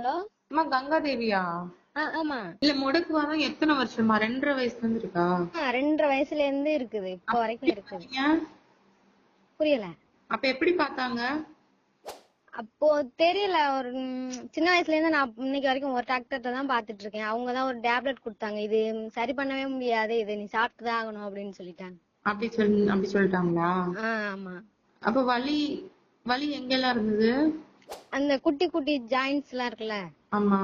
Hello அம்மா கங்கா தேவியா ஆ ஆமா. இல்ல முடக்குவாதம் எத்தனை வருஷமா ரெண்டரை வயசுல இருந்து இருக்கா? ரெண்டரை வயசுல இருந்து இருக்குது. இப்போ வரைக்கும் இருக்குது. புரியல. அப்ப எப்படி பார்த்தாங்க? அப்போ தெரியல. ஒரு சின்ன வயசுல இருந்து நான் இன்னைக்கு வரைக்கும் ஒரு டாக்டர்கிட்ட தான் பாத்துட்டு இருக்கேன். அவங்க தான் ஒரு டேப்லெட் கொடுத்தாங்க. இது சரி பண்ணவே முடியாது. இது நீ சாப்பிட்டு தான் ஆகணும் அப்படின்னு சொல்லிட்டாங்க. அப்படி சொல் அப்படி சொல்லிட்டாங்களா? ஆமா. அப்ப வலி வலி எங்கெல்லாம் இருந்தது? அந்த குட்டி குட்டி ஜாயின்ஸ் எல்லாம் இருக்குல்ல? ஆமா.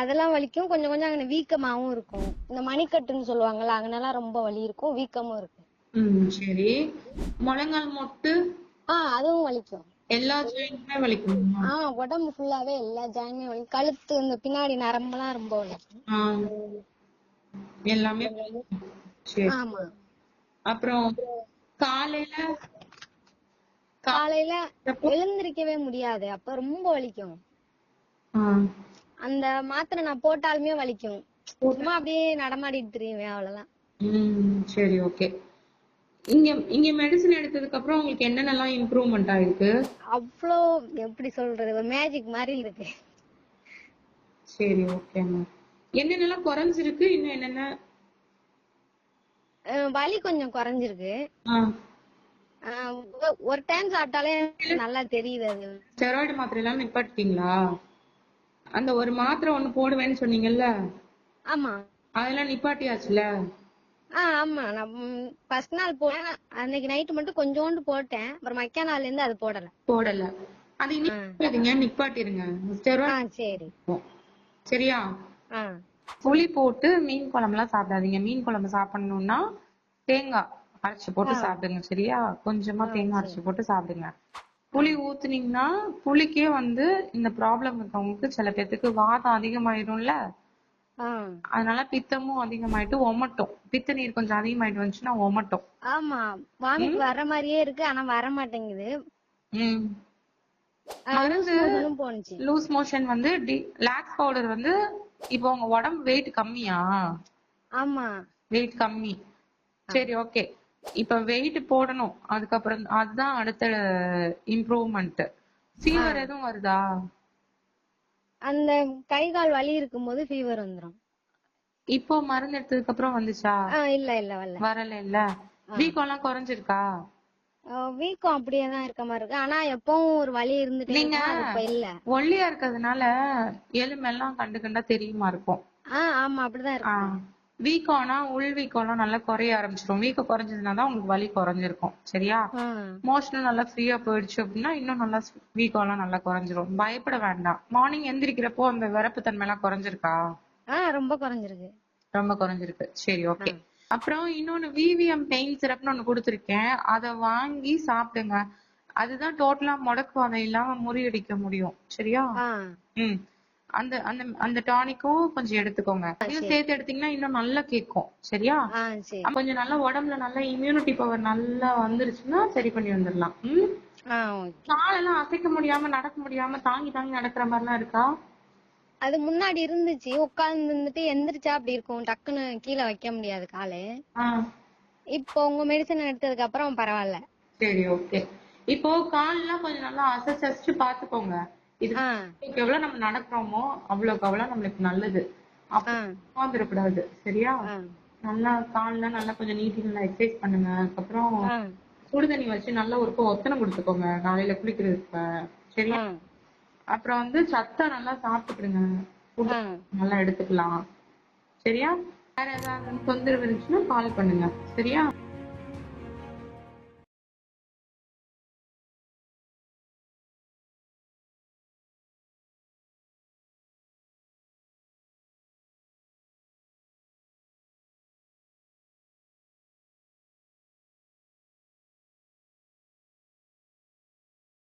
அதெல்லாம் வலிக்கும். கொஞ்சம் கொஞ்சம் அங்க வீக்கமாவும் இருக்கும். இந்த மணிக்கட்டுன்னு சொல்லுவாங்கல்ல அங்கனெல்லாம் ரொம்ப வலி இருக்கும். வீக்கமும் இருக்கு. ம் சரி. முழங்கால் மொட்டு? ஆ அதுவும் வலிக்கும். எல்லா ஜாயிண்ட்டுமே வலிக்குமா? ஆ உடம்பு ஃபுல்லாவே எல்லா ஜாயினுமே வலிக்கும் கழுத்து இந்த பின்னாடி நரம்பெல்லாம் ரொம்ப வலிக்கும். எல்லாமே ஆமா. அப்புறம் காலையில? காலையில எழுந்திருக்கவே முடியாது. அப்ப ரொம்ப வலிக்கும். அந்த மாத்திரை நான் போட்டாலுமே வலிக்கும். சும்மா அப்படியே நடமாடிட்டு திரியுவேன் அவ்வளவுதான். சரி ஓகே. இங்க இங்க மெடிசன் எடுத்ததுக்கு அப்புறம் உங்களுக்கு என்னென்னலாம் இம்ப்ரூவ்மெண்ட் ஆயிருக்கு அவ்வளோ எப்படி சொல்றது ஒரு மேஜிக் மாதிரி இருக்கு. சரி ஓகேம்மா என்னென்னலாம் குறைஞ்சிருக்கு? இன்னும் என்னென்ன? வலி கொஞ்சம் குறைஞ்சிருக்கு. ஒரு டைம் சாப்பிட்டாலே நல்லா தெரியுது அது. ஸ்டெராய்டு மாத்திரை எல்லாம் நிப்பாட்டிட்டீங்களா? அந்த ஒரு மாத்திரை ஒண்ணு போடுவேன்னு சொன்னீங்கல்ல? ஆமா. அதெல்லாம் நிப்பாட்டியாச்சுல? ஆமா. நான் ஃபர்ஸ்ட் நாள் போனேன். அன்னைக்கு நைட்டு மட்டும் கொஞ்சோண்டு போட்டேன். அப்புறம் மக்கா நாள்ல இருந்து அது போடல. போடல. அது நிப்பாட்டிங்க நிப்பாட்டிருங்க. ஸ்டெராய்டு சரி. சரியா? புளி போட்டு மீன் குழம்புலாம் சாப்பிடாதீங்க. மீன் குழம்பு சாப்பிடணும்னா தேங்காய். அரைச்சு போட்டு சாப்பிடுங்க சரியா? கொஞ்சமா தேங்காய் அரைச்சு போட்டு சாப்பிடுங்க. புளி ஊத்துனீங்கன்னா புளிக்கே வந்து இந்த ப்ராப்ளம் இருக்கவங்களுக்கு சில பேர்த்துக்கு வாதம் அதிகமாயிரும்ல? அதனால பித்தமும் அதிகமாயிட்டு ஒமட்டும். பித்த நீர் கொஞ்சம் அதிகமாயிட்டு வந்துச்சுன்னா ஒமட்டும். ஆமா. வாமிட் வர்ற மாதிரியே இருக்கு ஆனா வர மாட்டேங்குது. மருந்து லூஸ் மோஷன் வந்து லாக்ஸ் பவுடர் வந்து இப்போ உங்க உடம்பு வெயிட் கம்மியா? ஆமா. வெயிட் கம்மி. சரி ஓகே இப்ப வெயிட் போடணும். அதுக்கப்புறம் அதுதான் அடுத்த இம்ப்ரூவ்மெண்ட் ஃபீவர் எதுவும் வருதா? அந்த கை கால் வலி இருக்கும்போது ஃபீவர் வந்துரும். இப்போ மருந்து எடுத்ததுக்கு அப்புறம் வந்துச்சா? இல்ல இல்ல வரல. வரல இல்ல. வீக்கம் எல்லாம் குறைஞ்சிருக்கா? வீக்கம் அப்படியே தான் இருக்க மாதிரி இருக்கு. ஆனா எப்பவும் ஒரு வலி இருந்துட்டே நீங்க இருக்கும் இல்ல. ஒல்லியா இருக்கிறதுனால எலும்பெல்லாம் கண்டு கண்டா தெரியுமா இருக்கும்? ஆ ஆமா அப்படிதான் இருக்கு ஆஹ் வீக்கம்னா உள் வீக்கம்லாம் நல்லா குறைய ஆரம்பிச்சிடும் வீக்கம் குறைஞ்சதுன்னா தான் உங்களுக்கு வலி குறைஞ்சிருக்கும். சரியா? மோஷனும் நல்லா ஃப்ரீயா போயிடுச்சு அப்படின்னா இன்னும் நல்லா வீக்கம் எல்லாம் நல்லா குறைஞ்சிரும். பயப்பட வேண்டாம். மார்னிங் எந்திரிக்கிறப்போ அந்த விரப்பு தன்மை எல்லாம் குறைஞ்சிருக்கா ரொம்ப குறைஞ்சிருக்கு. ரொம்ப குறைஞ்சிருக்கு. சரி ஓகே அப்புறம் இன்னொன்னு விவிஎம் பெயின் சிரப்னு ஒண்ணு கொடுத்துருக்கேன். அத வாங்கி சாப்பிடுங்க. அதுதான் டோட்டலா முடக்குவாதம் இல்லாம முறியடிக்க முடியும். சரியா? ஆ. ம். அந்த அந்த அந்த டானிக்கும் கொஞ்சம் எடுத்துக்கோங்க. இதையும் சேர்த்து எடுத்தீங்கன்னா இன்னும் நல்லா கேட்கும் சரியா? கொஞ்சம் நல்லா உடம்புல நல்லா இம்யூனிட்டி பவர் நல்லா வந்துருச்சுன்னா சரி பண்ணி வந்துடலாம். காலெல்லாம் அசைக்க முடியாம நடக்க முடியாம தாங்கி தாங்கி நடக்கிற மாதிரிலாம் இருக்கா? அது முன்னாடி இருந்துச்சு. உட்கார்ந்து இருந்துட்டு எந்திரிச்சா அப்படி இருக்கும். டக்குன்னு கீழே வைக்க முடியாது காலு. இப்போ உங்க மெடிசன் எடுத்ததுக்கு அப்புறம் பரவாயில்ல. சரி ஓகே. இப்போ கால்லாம் கொஞ்சம் நல்லா அசைச்சு பாத்துக்கோங்க இது எவ்வளவு நம்ம நடக்கிறோமோ அவ்வளவுக்கு அவ்வளவு நம்மளுக்கு நல்லது. உட்காந்துடக்கூடாது சரியா? நல்லா கால்லாம் நல்லா கொஞ்சம் நீட்டி நல்லா எக்ஸசைஸ் பண்ணுங்க. அதுக்கப்புறம் ஆ. சுடு தண்ணி வச்சு நல்லா ஒரு ஒத்தனை கொடுத்துக்கோங்க காலையில குளிக்கிறதுக்கு சரியா? அப்புறம் வந்து சத்தம் நல்லா சாப்பிட்டுக்கிடுங்க. நல்லா எடுத்துக்கலாம். சரியா? வேற ஏதாவது தொந்தரவு இருந்துச்சுன்னா கால் பண்ணுங்க. சரியா?